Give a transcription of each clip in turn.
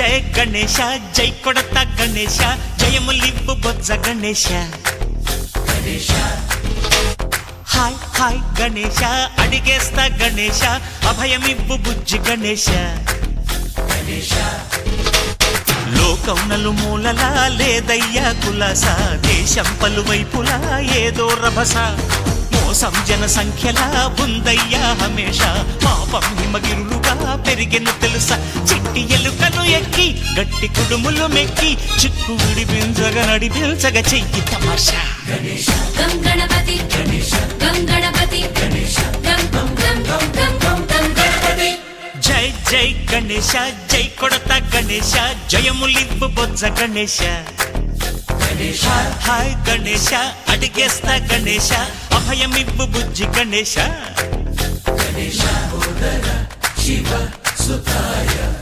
జయ గణేశ జై కొడత గణేశ జయములిబ్బు బొజ్జ గణేశ. హాయ్ హాయ్ గణేశ అడిగేస్తా గణేశ అభయమిబ్బు బుజ్జి గణేశ. లోకౌనలు మూలలా లేదయ్యా కులాస దేశం పలువైపులా ఏదో రభస. మోసం జన సంఖ్యలా ఉందయ్యా హమేష. పాపం హిమగిరులుగా పెరిగిన తెలుసా. చిట్టి ఎలుకను ఎక్కి గట్టి కుడుములు మెక్కి చిక్కు విడిపించగా నడిపించగా చెయ్యి తమాషా. గణపతి జై జై గణేశ జై కొడత గణేశ జయములివ్వు బొజ్జ గణేశ. హాయ్ హాయ్ గణేశ అడిగేస్తా గణేశ. అభయమివ్వు బుజ్జి గణేశ. సుతాయ.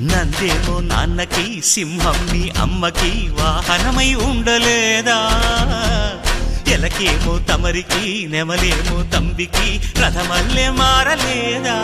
నందేమో నాన్నకి సింహం నీ అమ్మకి వాహనమై ఉండలేదా? ఎలకేమో తమరికి నెమలేమో తంబికి రథమల్లే మారలేదా?